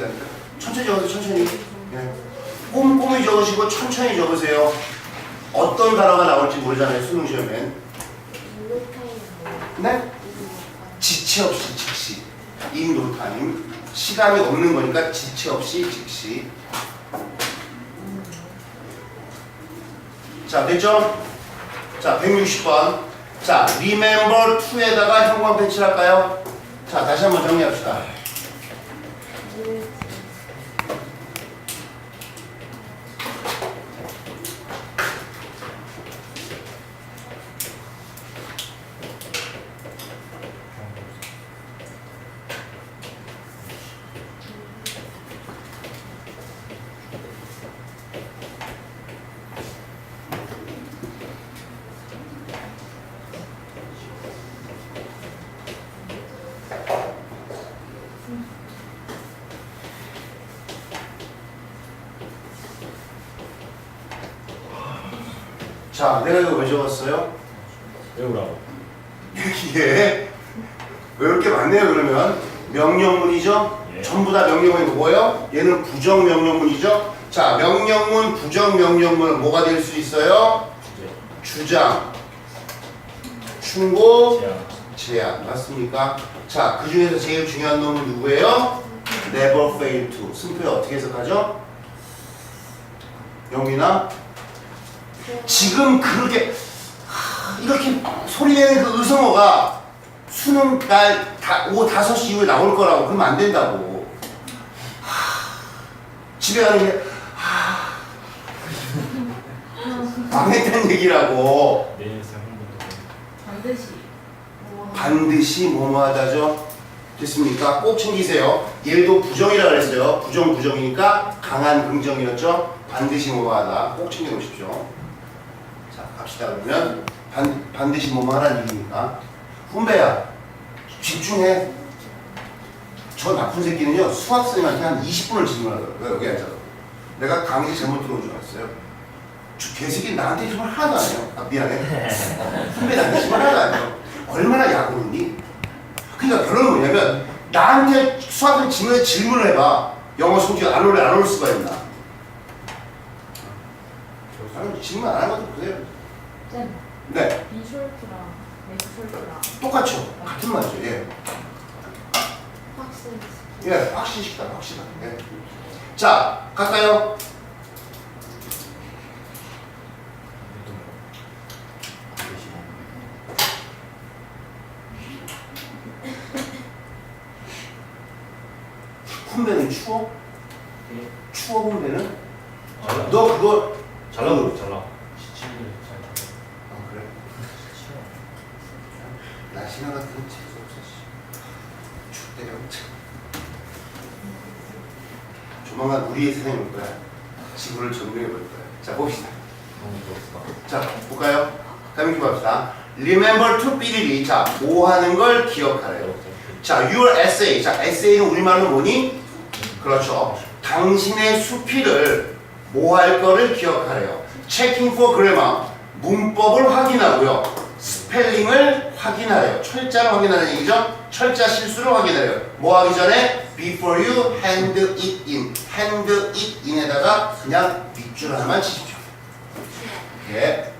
가니까 천천히 적으세요 천천히. 예. 꼼꼼히 적으시고 천천히 적으세요. 어떤 단어가 나올지 모르잖아요 수능 시험엔. 네? 지체 없이 즉시. 인도 타임 시간이 없는 거니까 지체 없이 즉시. 자 됐죠? 자 160번. 자 remember to에다가 형광 배치를 할까요? 자 다시 한번 정리합시다 자 내가 이거 왜 적었어요? 외우라고. 예. 왜 이렇게 많네요 그러면 명령문이죠? 예. 전부 다 명령문이 뭐예요? 얘는 부정 명령문이죠? 자 명령문 부정 명령문은 뭐가 될 수 있어요? 주장 충고 제한. 제한 맞습니까? 자 그 중에서 제일 중요한 놈은 누구예요? Never fail to 승표에 어떻게 해석하죠? 영민아 지금 그렇게 하, 이렇게 소리내는 그 의성어가 수능 날 다, 오후 5시 이후에 나올 거라고 그러면 안 된다고. 하, 집에 가는 게 하, 망했다는 얘기라고. 내일서 반드시. 뭐 반드시 뭐뭐하다죠? 됐습니까? 꼭 챙기세요. 얘도 부정이라 그랬어요. 부정 부정이니까 강한 긍정이었죠? 반드시 뭐뭐하다. 꼭 챙겨 놓으십시오 자 갑시다. 그러면 반, 반드시 뭐뭐 하라는 얘기니까? 훈배야 집중해. 저 나쁜 새끼는요 수학생한테 한 20분을 질문하더라고요. 여기 앉아서. 내가 강의 잘못 들어온 줄 알았어요. 저 개새끼 나한테 질문 하나도 안 해요. 아 미안해. 훈배 나한테 질문 하나도 안 해요. 얼마나 야구르니? 그러니까 결론은 뭐냐면 나한테 수학생 질문에 질문을 해봐. 영어 성적 안 올래 안 올 수가 있나 아니 질문 안 하는 것도 보세요 쌤 네 비숄트랑 맥숄트랑 똑같죠 같은 말이죠 예. 확실히 예, 확실시다, 확실하다. 예. 자, 갈까요? 훈배는 추워? 추워 훈배는? 아, 너 그거 잘 나오고 잘나와. 시치를 잘 나와. 아 그래? 날씨나 같은 건 재수 없어. 씨. 죽대려. 조만간 우리의 세상이 올 거야. 지구를 점령해 볼 거야. 자 봅시다. 자 볼까요? 다음 기봅시다. Remember to 삐리리. 자, 뭐 하는 걸 기억하래요. 자, your essay. 자, essay는 우리말로 뭐니? 그렇죠. 당신의 수필을 뭐 할 거를 기억하래요. checking for grammar. 문법을 확인하고요. 스펠링을 확인하래요. 철자를 확인하는 얘기죠. 철자 실수를 확인하래요. 뭐 하기 전에 before you hand it in. hand it in에다가 그냥 밑줄 하나만 치십시오. 예.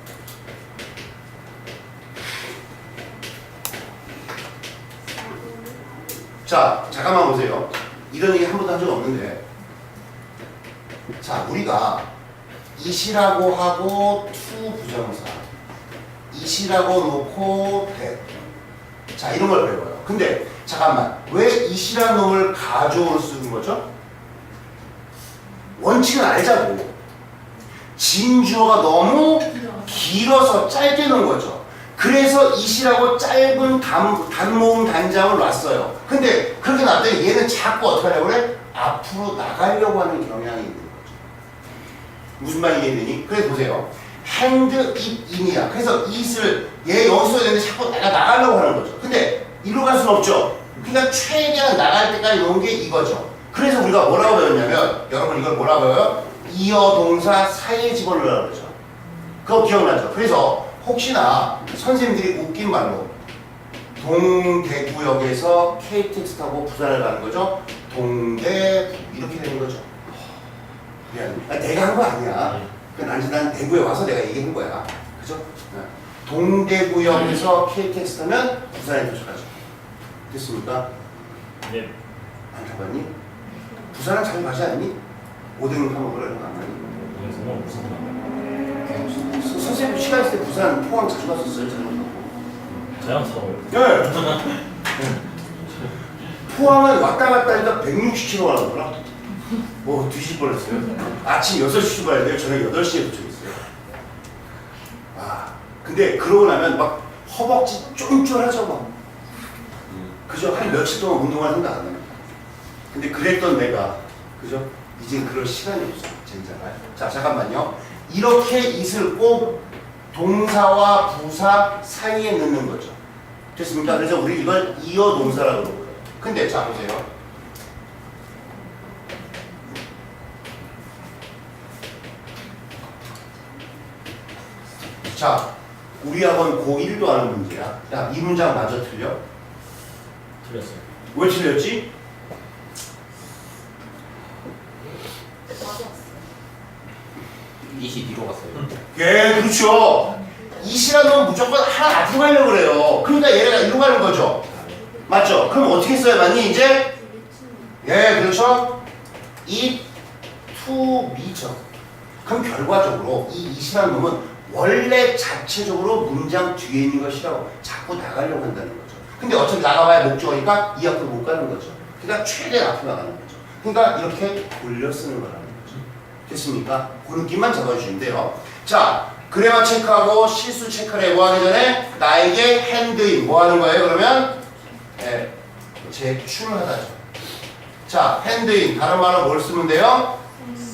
자, 잠깐만 보세요. 이런 얘기 한 번도 한 적 없는데. 자, 우리가 이시라고 하고 투 부정사, 이시라고 놓고 대. 자, 이런 걸 배워요. 근데 잠깐만, 왜 이시라는 놈을 가조로 쓰는 거죠? 원칙은 알자고. 진주어가 너무 길어서 짧게 놓은 거죠. 그래서 이시라고 짧은 단, 단모음 단장을 놨어요. 근데 그렇게 놨더니 얘는 자꾸 어떻게 하려고 그래? 앞으로 나가려고 하는 경향이 있는 거죠. 무슨 말이 이해되니? 그래 보세요. hand it in이야. 그래서 it을 얘 여기 써야 되는데 자꾸 내가 나가려고 하는 거죠. 근데 이리로 갈 수는 없죠. 그러니까 최대한 나갈 때까지 놓은 게 이거죠. 그래서 우리가 뭐라고 배웠냐면 여러분 이걸 뭐라고 배워요? 이어 동사 사이에 집어넣으라고 그러죠. 그거 기억나죠? 그래서 혹시나 선생님들이 웃긴 말로 동대구역에서 KTX 타고 부산을 가는 거죠. 동대 이렇게 되는 거죠. 미안. 아, 내가 한 거 아니야. 그 난, 난 대구에 와서 내가 얘기한 거야. 그죠? 네. 동대구역에서 KTX 타면 부산에 도착하죠. 됐습니까? 네. 안 타봤니? 부산은 자주 가지 않니? 오뎅 파먹으러 이런 거안 가니? 오늘 정말 무슨 서- 선생님 시간 있을 때 부산 포항 자주 갔었어요. 자연스러워요. 네. 포항은 왔다 갔다 하니까 160km 가는구나. 뭐 뒤질 뻔했어요. 아침 6시 출발해야 돼요. 저녁 8시에 도착했어요. 아, 근데 그러고 나면 막 허벅지 쫀쫀하죠 막. 그죠? 한 며칠 동안 운동할 생각 안 합니다. 근데 그랬던 내가 그죠? 이제 그럴 시간이 없어. 진짜. 자 잠깐만요. 이렇게 이슬 꼭 동사와 부사 사이에 넣는 거죠. 됐습니까? 그래서 우리 이걸 이어 동사라고 그러는 거예요. 근데 자 보세요. 자, 우리 학원 고1도 하는 문제야. 야, 이 문장 마저 틀려? 틀렸어요. 왜 틀렸지? 이시 뒤로 갔어요. 예, 그렇죠. 이시라 면 무조건 하나 앞으로 가려고 그래요. 그러니까 얘가 이리로 가는 거죠. 맞죠? 그럼 어떻게 써야만이 이제? 예, 그렇죠. to me죠. 그럼 결과적으로 이 이시라는 놈은 원래 자체적으로 문장 뒤에 있는 것이라고 자꾸 나가려고 한다는 거죠. 근데 어차피 나가봐야 목적어니까 이 앞으로 못 가는 거죠. 그러니까 최대한 앞으로 나가는 거죠. 그러니까 이렇게 돌려 쓰는 거라는 거죠. 됐습니까? 그 느낌만 잡아주시면 돼요. 자, 그래마 체크하고 실수 체크를 해. 뭐 하기 전에 나에게 핸드인 뭐 하는 거예요? 그러면 예, 제출하다죠. 자, 핸드인 다른 말로 뭘 쓰면 돼요?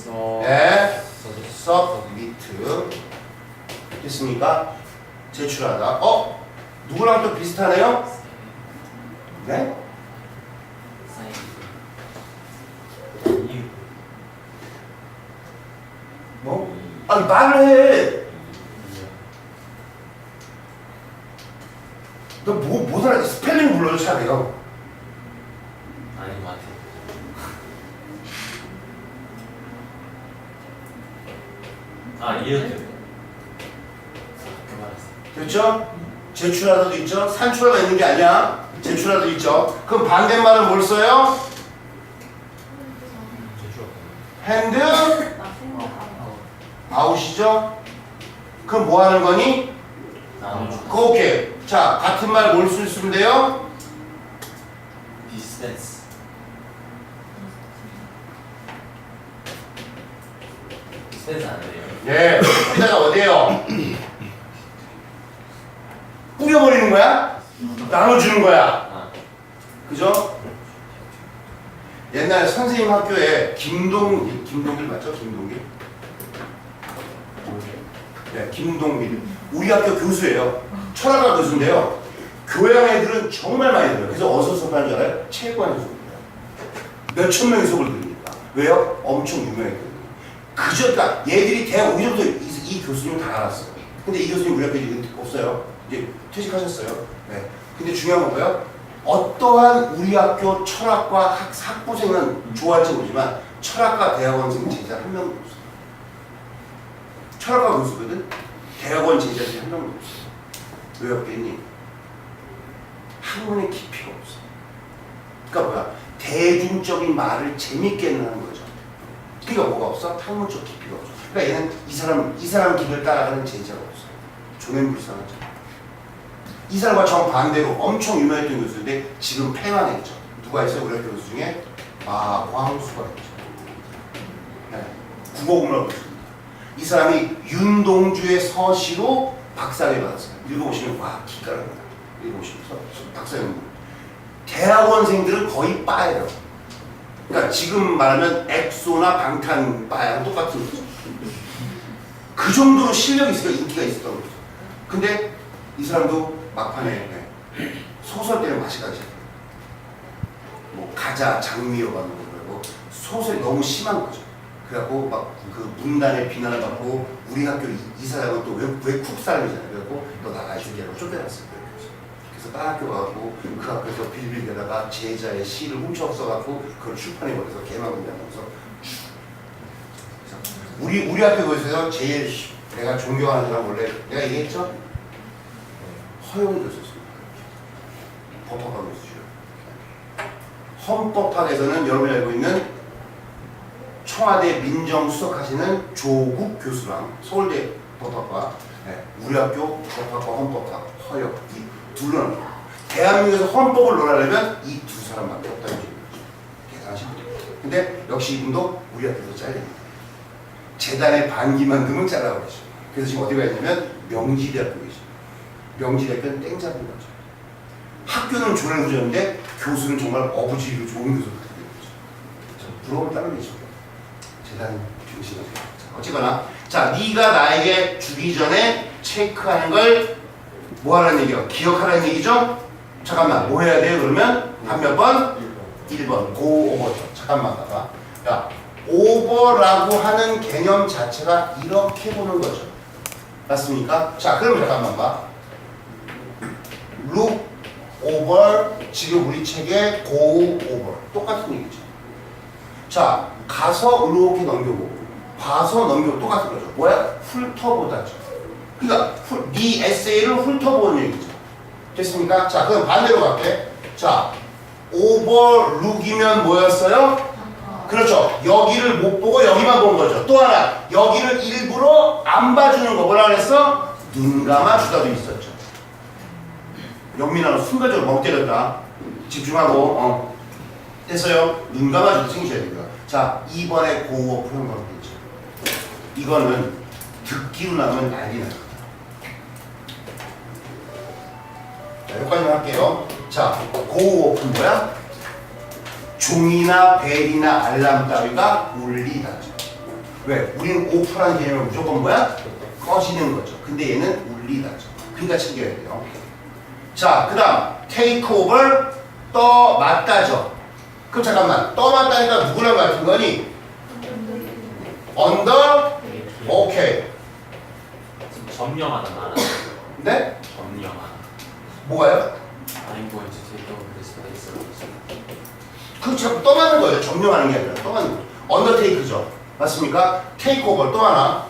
어. 예, 서브미트 됐습니까? 제출하다. 어? 누구랑 또 비슷하네요? 네? 이유. 뭐? 아니 말을 해. 너뭐 뭐더라 스펠링 불러줘 차례요. 아닌 것 같아. 아. 그만했어. 됐죠? 제출하다도 있죠? 산출하가 있는 게 아니야. 제출하도 있죠. 그럼 반대말은 뭘 써요? 핸드. 아웃이죠? 그럼 뭐 하는 거니? 그 오케이. 자, 같은 말뭘 쓰면 돼요? 디스텐스. 디스텐스 안 돼요. 예. 여기다가 어디에요? 뿌려버리는 거야? 나눠주는 거야. 아, 그죠? 옛날에 선생님 학교에 김동길, 김동길 맞죠? 김동길? 네, 김동길. 우리 학교 교수예요. 철학과 교수인데요. 교양 애들은 정말 많이 들어요. 그래서 어디서 수업하는 줄 알아요? 체육관에서 수업해요. 몇천 명이 수업을 들으니까. 왜요? 엄청 유명했거든요. 그저, 그러니까 얘들이 대학 오기 전부터 이, 이 교수님 다 알았어요. 근데 이 교수님 우리 학교에 없어요. 이제 퇴직하셨어요. 네. 근데 중요한 건 뭐예요? 어떠한 우리 학교 철학과 학, 학부생은 좋아할지 모르지만 철학과 대학원생 제자 한 명도 없어요. 철학과 교수거든? 대학원 제자들이 한 명도 없어요. 왜 없겠니? 학문의 깊이가 없어. 그러니까 뭐야? 대중적인 말을 재밌게 하는 거죠. 그러니까 뭐가 없어? 학문적 깊이가 없어. 그러니까 얘는 이 사람 이 사람 길을 따라가는 제자가 없어요. 조명불상하죠. 이 사람과 정반대로 엄청 유명했던 교수인데 지금 폐간했죠. 누가 있어요? 우리 학교 교수 중에 마광수가 있죠. 네. 국어국문학 교수입니다. 이 사람이 윤동주의 서시로 박사를 받았어요. 읽어보시면 와 기가 납니다. 읽어보시면 서- 박사 연구. 대학원생들은 거의 빠예요. 그러니까 지금 말하면 엑소나 방탄 빠랑 똑같은 거죠. 그 정도로 실력이 있으니까 인기가 있었던 거죠. 근데 이 사람도 막판에 네, 소설 때는 맛이 가지. 뭐 가자 장미여가 그러고 소설이 너무 심한 거죠. 그래갖고 막 그 문단의 비난을 받고 우리 학교 이- 이사장은 또 외, 외국 사람이잖아요. 그래갖고 너 준비하고 쫓겨났어요. 그래서. 딴 학교 가고 그 학교에서 빌빌대다가 제자의 시를 훔쳐 써갖고 그걸 출판해 버려서 개망군다면서 우리 우리 학교 교수에서 제일 내가 존경하는 사람 원래 내가 얘기했죠 법학과 교수죠. 헌법학에서는 여러분이 알고 있는 청와대 민정수석 하시는 조국 교수랑 서울대 법학과 네, 우리 학교 법학과 헌법학 허용 이 둘러는 대한민국에서 헌법을 논하려면 이 두 사람밖에 없다는 얘기죠. 대단하신 분이에요. 근데 역시 이분도 우리 학교에서 잘립니다. 재단의 반기만 금은 잘라버리죠. 그래서 지금 어디 가 있냐면 명지대학교 계십니다. 명지대학교는 땡 잡은 거죠. 학교는 조랄부조인데 교수는 정말 어부지리로 좋은 갖게 되는 거죠. 저 부러움을 따는 거죠. 재단 자, 어쨌거나 자 네가 나에게 주기 전에 체크하는 걸 뭐 하라는 얘기야? 기억하라는 얘기죠? 잠깐만 뭐 해야 돼요? 그러면 한 몇 번? 1번 고 오버죠. 잠깐만 봐봐. 야 오버라고 하는 개념 자체가 이렇게 보는 거죠. 맞습니까? 자 그럼 잠깐만 봐. Look over 지금 우리 책에 go over 똑같은 얘기죠. 자 가서 이렇게 넘겨보고 봐서 넘겨보고 똑같은 거죠. 뭐야? 훑어보다죠. 그러니까 훑- 네 에세이를 훑어보는 얘기죠. 됐습니까? 자 그럼 반대로 갈게. 자 overlook이면 뭐였어요? 그렇죠. 여기를 못 보고 여기만 본 거죠. 또 하나 여기를 일부러 안 봐주는 거 뭐라 그랬어? 눈 감아 주다도 있었죠. 영민아 너 순간적으로 멍 때렸다. 집중하고 어. 됐어요. 눈 감아주고 생기셔야 됩니다. 자 2번에 고어 푸는 거 있죠. 이거는 듣기로 나면 난리 나요. 자 여기까지만 할게요. 자 고어 푸는 거야? 종이나 벨이나 알람 따위가 울리다죠. 왜? 우리는 오프라는 개념은 무조건 뭐야? 꺼지는 거죠. 근데 얘는 울리다죠. 그러니까 챙겨야 돼요. 자, 그 다음 take over 떠 맞다죠. 그럼 잠깐만 떠 맞다니까 누구랑 같은 거니? under 오케이. 점령하다 말하는 네? 점령하다 뭐가요? I'm going to take over this place 그 자꾸 떠나는 거예요. 점령하는 게 아니라 떠나는 거죠. 언더테이크죠. 맞습니까? 테이크 오버 또 하나.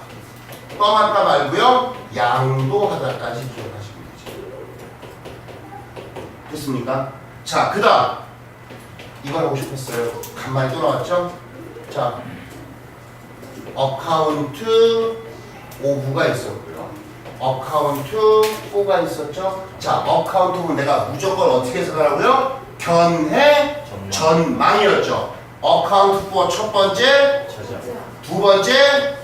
떠났다 말고요. 양도하다까지 되죠. 됐습니까? 자, 그 다음. 이거 하고 싶었어요. 간만에 또 나왔죠? 자, 어카운트 오브가 있었고요. 어카운트 4가 있었죠? 자, 어카운트 오브 내가 무조건 어떻게 해석하라고요? 견해 전망. 전망이었죠. 어카운트 4 첫 번째, 저자. 두 번째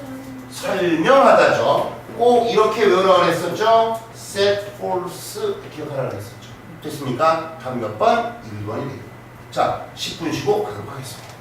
설명하다죠. 꼭 이렇게 외우라고 했었죠. set false 기억하라고 했었죠. 됐습니까? 다음 몇 번? 1번이 되겠다. 자, 10분 쉬고 가도록 하겠습니다.